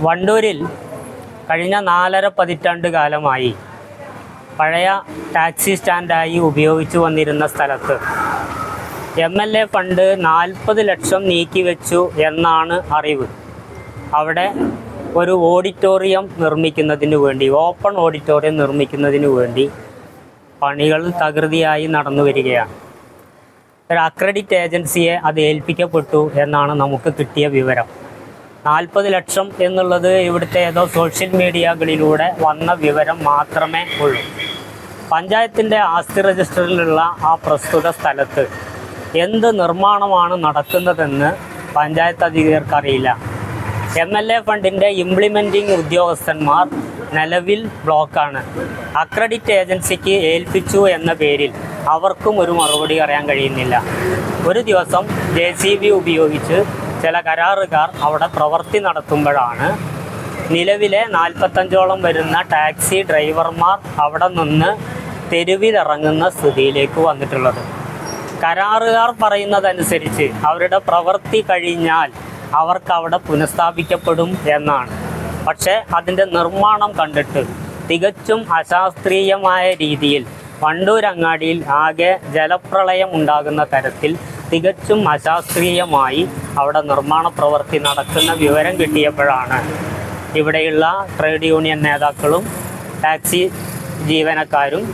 വണ്ടൂരിൽ കഴിഞ്ഞ നാലര പതിറ്റാണ്ട് കാലമായി പഴയ ടാക്സി സ്റ്റാൻഡായി ഉപയോഗിച്ചു വന്നിരുന്ന സ്ഥലത്ത്. എം എൽ എ ഫണ്ട് നാൽപ്പത് ലക്ഷം നീക്കിവെച്ചു എന്നാണ് അറിവ്. അവിടെ ഒരു ഓഡിറ്റോറിയം നിർമ്മിക്കുന്നതിന് വേണ്ടി ഓപ്പൺ ഓഡിറ്റോറിയം നിർമ്മിക്കുന്നതിന് വേണ്ടി പണികൾ തകൃതിയായി നടന്നു വരികയാണ്. ഒരു അക്രഡിറ്റ് ഏജൻസിയെ അത് ഏൽപ്പിക്കപ്പെട്ടു എന്നാണ് നമുക്ക് കിട്ടിയ വിവരം. നാൽപ്പത് ലക്ഷം എന്നുള്ളത് ഇവിടുത്തെ ഏതോ സോഷ്യൽ മീഡിയകളിലൂടെ വന്ന വിവരം മാത്രമേ ഉള്ളൂ. പഞ്ചായത്തിന്റെ ആസ്തി രജിസ്റ്ററിലുള്ള ആ പ്രസ്തുത സ്ഥലത്ത് എന്ത് നിർമ്മാണമാണ് നടക്കുന്നതെന്ന് പഞ്ചായത്ത് അധികൃതർക്കറിയില്ല എം എൽ എ ഫണ്ടിന്റെ ഇംപ്ലിമെന്റിംഗ് ഉദ്യോഗസ്ഥന്മാർ നിലവിൽ ബ്ലോക്കാണ് അക്രഡിറ്റ് ഏജൻസിക്ക് ഏൽപ്പിച്ചു എന്ന പേരിൽ അവർക്കും ഒരു മറുപടി അറിയാൻ കഴിയുന്നില്ല. ഒരു ദിവസം ജെ ഉപയോഗിച്ച് ചില കരാറുകാർ അവിടെ പ്രവൃത്തി നടത്തുമ്പോഴാണ് നിലവിലെ നാൽപ്പത്തഞ്ചോളം വരുന്ന ടാക്സി ഡ്രൈവർമാർ അവിടെ നിന്ന് തെരുവിലിറങ്ങുന്ന സ്ഥിതിയിലേക്ക് വന്നിട്ടുള്ളത്. കരാറുകാർ പറയുന്നതനുസരിച്ച് അവരുടെ പ്രവൃത്തി കഴിഞ്ഞാൽ അവർക്ക് അവിടെ പുനഃസ്ഥാപിക്കപ്പെടും എന്നാണ്. പക്ഷേ അതിന്റെ നിർമ്മാണം കണ്ടിട്ട് തികച്ചും അശാസ്ത്രീയമായ രീതിയിൽ വണ്ടൂരങ്ങാടിയിൽ ആകെ ജലപ്രളയം ഉണ്ടാകുന്ന തരത്തിൽ തികച്ചും അശാസ്ത്രീയമായി അവിടെ നിർമ്മാണ പ്രവൃത്തി നടക്കുന്ന വിവരം കിട്ടിയപ്പോഴാണ് ഇവിടെയുള്ള ട്രേഡ് യൂണിയൻ നേതാക്കളും ടാക്സി ജീവനക്കാരും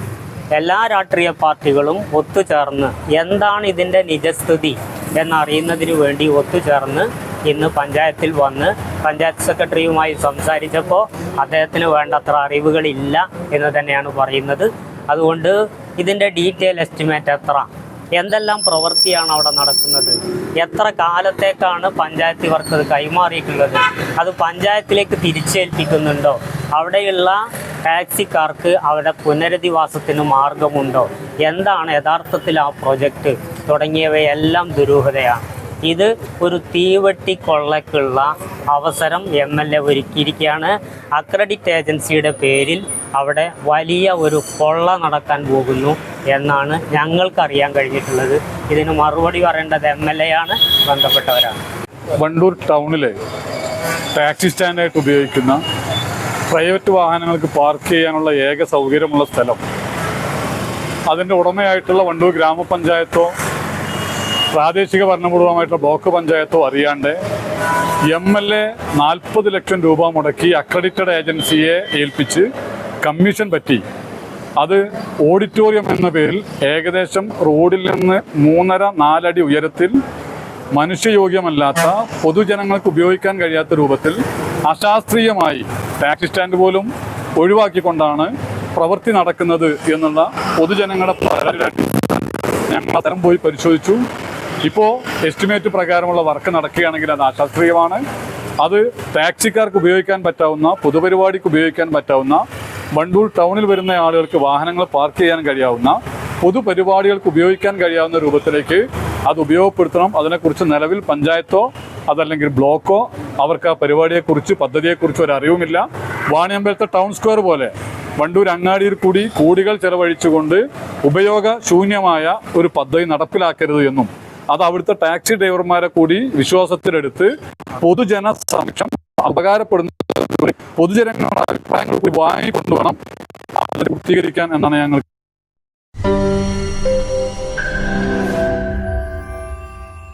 എല്ലാ രാഷ്ട്രീയ പാർട്ടികളും ഒത്തുചേർന്ന് എന്താണ് ഇതിന്റെ നിജസ്ഥിതി എന്നറിയുന്നതിന് വേണ്ടി ഒത്തുചേർന്ന് ഇന്ന് പഞ്ചായത്തിൽ വന്ന് പഞ്ചായത്ത് സെക്രട്ടറിയുമായി സംസാരിച്ചപ്പോൾ അദ്ദേഹത്തിന് വേണ്ടത്ര അറിവുകളില്ല എന്ന് തന്നെയാണ് പറയുന്നത്. അതുകൊണ്ട് ഇതിന്റെ ഡീറ്റെയിൽ എസ്റ്റിമേറ്റ് എത്ര? എന്തെല്ലാം പ്രവൃത്തിയാണ് അവിടെ നടക്കുന്നത്? എത്ര കാലത്തേക്കാണ് പഞ്ചായത്ത് ഇവർക്ക് അത് കൈമാറിയിട്ടുള്ളത്? അത് പഞ്ചായത്തിലേക്ക് തിരിച്ചേൽപ്പിക്കുന്നുണ്ടോ? അവിടെയുള്ള ടാക്സിക്കാർക്ക് അവരുടെ പുനരധിവാസത്തിന് മാർഗമുണ്ടോ? എന്താണ് യഥാർത്ഥത്തിൽ ആ പ്രൊജക്റ്റ് തുടങ്ങിയവയെല്ലാം ദുരൂഹതയാണ്. ഇത് ഒരു തീവെട്ടി കൊള്ളയ്ക്കുള്ള അവസരം എം എൽ എ ഒരുക്കിയിരിക്കുകയാണ്. അക്രഡിറ്റ് ഏജൻസിയുടെ പേരിൽ അവിടെ വലിയ ഒരു കൊള്ള നടക്കാൻ പോകുന്നു എന്നാണ് ഞങ്ങൾക്കറിയാൻ കഴിഞ്ഞിട്ടുള്ളത്. ഇതിന് മറുപടി പറയേണ്ടത് എം എൽ എ ആണ്. ബന്ധപ്പെട്ടവരാണ്. വണ്ടൂർ ടൗണിലെ ടാക്സി സ്റ്റാൻഡായിട്ട് ഉപയോഗിക്കുന്ന പ്രൈവറ്റ് വാഹനങ്ങൾക്ക് പാർക്ക് ചെയ്യാനുള്ള ഏക സൗകര്യമുള്ള സ്ഥലം. അതിന്റെ ഉടമയായിട്ടുള്ള വണ്ടൂർ ഗ്രാമപഞ്ചായത്തോ പ്രാദേശിക ഭരണകൂടമായിട്ടുള്ള ബ്ലോക്ക് പഞ്ചായത്തോ അറിയാണ്ട് എം എൽ എ നാൽപ്പത് ലക്ഷം രൂപ മുടക്കി അക്രഡിറ്റഡ് ഏജൻസിയെ ഏൽപ്പിച്ച് കമ്മീഷൻ പറ്റി. അത് ഓഡിറ്റോറിയം എന്ന പേരിൽ ഏകദേശം റോഡിൽ നിന്ന് മൂന്നര നാലടി ഉയരത്തിൽ മനുഷ്യയോഗ്യമല്ലാത്ത പൊതുജനങ്ങൾക്ക് ഉപയോഗിക്കാൻ കഴിയാത്ത രൂപത്തിൽ അശാസ്ത്രീയമായി ടാക്സി സ്റ്റാൻഡ് പോലും ഒഴിവാക്കിക്കൊണ്ടാണ് പ്രവൃത്തി നടക്കുന്നത് എന്നുള്ള പൊതുജനങ്ങളുടെ ഞങ്ങൾ അത്തരം പോയി പരിശോധിച്ചു. ഇപ്പോൾ എസ്റ്റിമേറ്റ് പ്രകാരമുള്ള വർക്ക് നടക്കുകയാണെങ്കിൽ അത് അശാസ്ത്രീയമാണ്. അത് ടാക്സിക്കാർക്ക് ഉപയോഗിക്കാൻ പറ്റാവുന്ന പൊതുപരിപാടിക്ക് ഉപയോഗിക്കാൻ പറ്റാവുന്ന ബണ്ടൂർ ടൗണിൽ വരുന്ന ആളുകൾക്ക് വാഹനങ്ങൾ പാർക്ക് ചെയ്യാൻ കഴിയാവുന്ന പൊതുപരിപാടികൾക്ക് ഉപയോഗിക്കാൻ കഴിയാവുന്ന രൂപത്തിലേക്ക് അത് ഉപയോഗപ്പെടുത്തണം. അതിനെക്കുറിച്ച് നിലവിൽ പഞ്ചായത്തോ അതല്ലെങ്കിൽ ബ്ലോക്കോ അവർക്ക് ആ പരിപാടിയെക്കുറിച്ച് പദ്ധതിയെക്കുറിച്ച് ഒരു അറിവുമില്ല. വാണിയമ്പലത്തെ ടൗൺ സ്ക്വയർ പോലെ വണ്ടൂർ അങ്ങാടിയിൽ കൂടി കോടികൾ ചെലവഴിച്ചുകൊണ്ട് ഉപയോഗശൂന്യമായ ഒരു പദ്ധതി നടപ്പിലാക്കരുത് എന്നും അത് അവിടുത്തെ ടാക്സി ഡ്രൈവർമാരെ കൂടി വിശ്വാസത്തിലെടുത്ത് പൊതുജന സമക്ഷം ഉപകാരപ്പെടുന്ന പൊതുജനങ്ങളുടെ അഭിപ്രായങ്ങൾ കൂടി വാങ്ങിക്കൊണ്ടുവേണം പൂർത്തീകരിക്കാൻ എന്നാണ് ഞങ്ങൾ